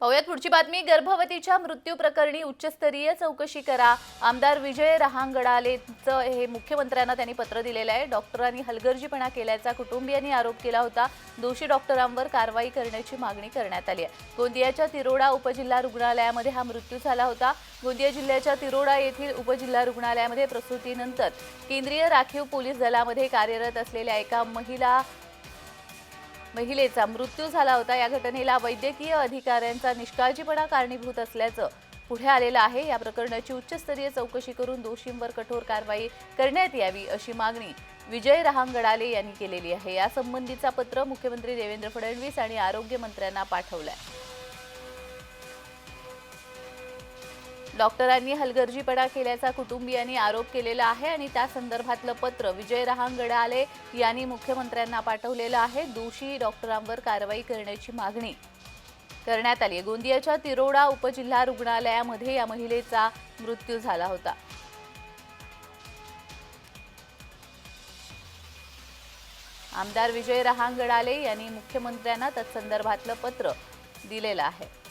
पाहुयात पुढची बातमी. गर्भवतीच्या मृत्यू प्रकरणी उच्चस्तरीय चौकशी करा. आमदार विजय रहांगडालेचं हे मुख्यमंत्र्यांना त्यांनी पत्र दिलेलं आहे. डॉक्टरांनी हलगर्जीपणा केल्याचा कुटुंबियांनी आरोप केला होता. दोषी डॉक्टरांवर कारवाई करण्याची मागणी करण्यात आली आहे. गोंदियाच्या तिरोडा उपजिल्हा रुग्णालयामध्ये हा मृत्यू झाला होता. गोंदिया जिल्ह्याच्या तिरोडा येथील उपजिल्हा रुग्णालयामध्ये प्रसूतीनंतर केंद्रीय राखीव पोलीस दलामध्ये कार्यरत असलेल्या एका महिला महिलेचा मृत्यू झाला होता. या घटनेला वैद्यकीय अधिकाऱ्यांचा निष्काळजीपणा कारणीभूत असल्याचं पुढे आलेलं आहे. या प्रकरणाची उच्चस्तरीय चौकशी करून दोषींवर कठोर कारवाई करण्यात यावी अशी मागणी विजय रहांगडाले यांनी केलेली आहे. यासंबंधीचा पत्र मुख्यमंत्री देवेंद्र फडणवीस आणि आरोग्यमंत्र्यांना पाठवलंय. डॉक्टरांनी हलगर्जीपणा केल्याचा कुटुंबियांनी आरोप केलेला आहे आणि त्या संदर्भातलं पत्र विजय रहांगडाले यांनी मुख्यमंत्र्यांना पाठवलेलं आहे. दोषी डॉक्टरांवर कारवाई करण्याची मागणी करण्यात आली आहे. गोंदियाच्या तिरोडा उपजिल्हा रुग्णालयामध्ये या महिलेचा मृत्यू झाला होता. आमदार विजय रहांगडाले यांनी मुख्यमंत्र्यांना तत्संदर्भातलं पत्र दिलेलं आहे.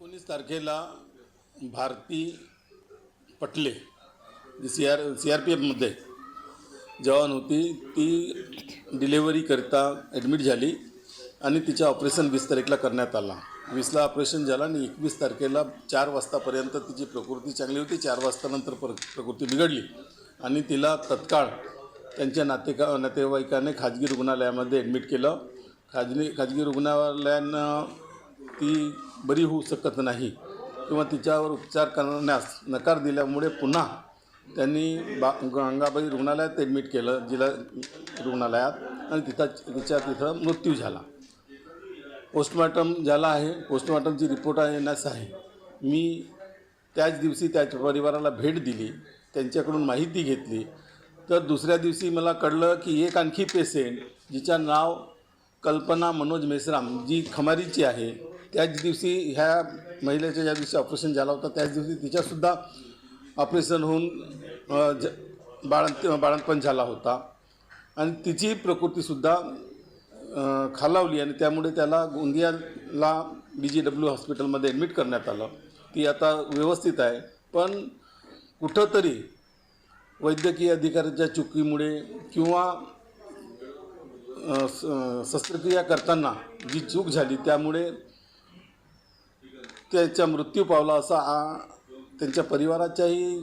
एकोणीस तारखेला Bharti Patle ji C R C R P एफमध्ये जवान होती. ती डिलेवरीकरिता ॲडमिट झाली आणि तिचं ऑपरेशन वीस तारीखला करण्यात आला. वीसला ऑपरेशन झालं आणि एकवीस तारखेला चार वाजतापर्यंत तिची प्रकृती चांगली होती. चार वाजतानंतर प्र प्रकृती बिघडली आणि तिला तत्काळ त्यांच्या नातेका नातेवाईकाने खाजगी रुग्णालयामध्ये ॲडमिट केलं. खाजगी खाजगी रुग्णालयानं ती बरी होऊ शकत नाही किंवा तिच्यावर उपचार करण्यास नकार दिल्यामुळे पुन्हा त्यांनी बा गंगाबाई रुग्णालयात ॲडमिट केलं जिल्हा रुग्णालयात आणि तिथं तिच्या तिथं मृत्यू झाला. पोस्टमॉर्टम झाला आहे. पोस्टमॉर्टमची रिपोर्ट येण्यास आहे. मी त्याच दिवशी त्याच्या परिवाराला भेट दिली त्यांच्याकडून माहिती घेतली. तर दुसऱ्या दिवशी मला कळलं की एक आणखी पेशंट जिचं नाव कल्पना मनोज मेश्राम जी खमारीची आहे. त्याच दिवशी ह्या महिलेच्या ज्या दिवशी ऑपरेशन झाला होता त्याच दिवशी तिच्यासुद्धा ऑपरेशन होऊन ज बाळंत बाळंतपण झाला होता. आणि तिची प्रकृतीसुद्धा खालावली आणि त्यामुळे त्याला गोंदियाला बी जी डब्ल्यू हॉस्पिटलमध्ये ॲडमिट करण्यात आलं. ती आता व्यवस्थित आहे. पण कुठंतरी वैद्यकीय अधिकाऱ्याच्या चुकीमुळे किंवा स- शस्त्रक्रिया करताना जी चूक झाली त्यामुळे त्याचा मृत्यू पावला असा आ, त्यांच्या परिवाराच्याही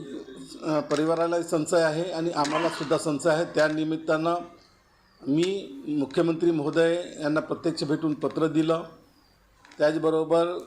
परिवारालाही संशय आहे आणि आम्हालासुद्धा संशय आहे. त्या निमित्तानं मी मुख्यमंत्री महोदय यांना प्रत्यक्ष भेटून पत्र दिलं. त्याचबरोबर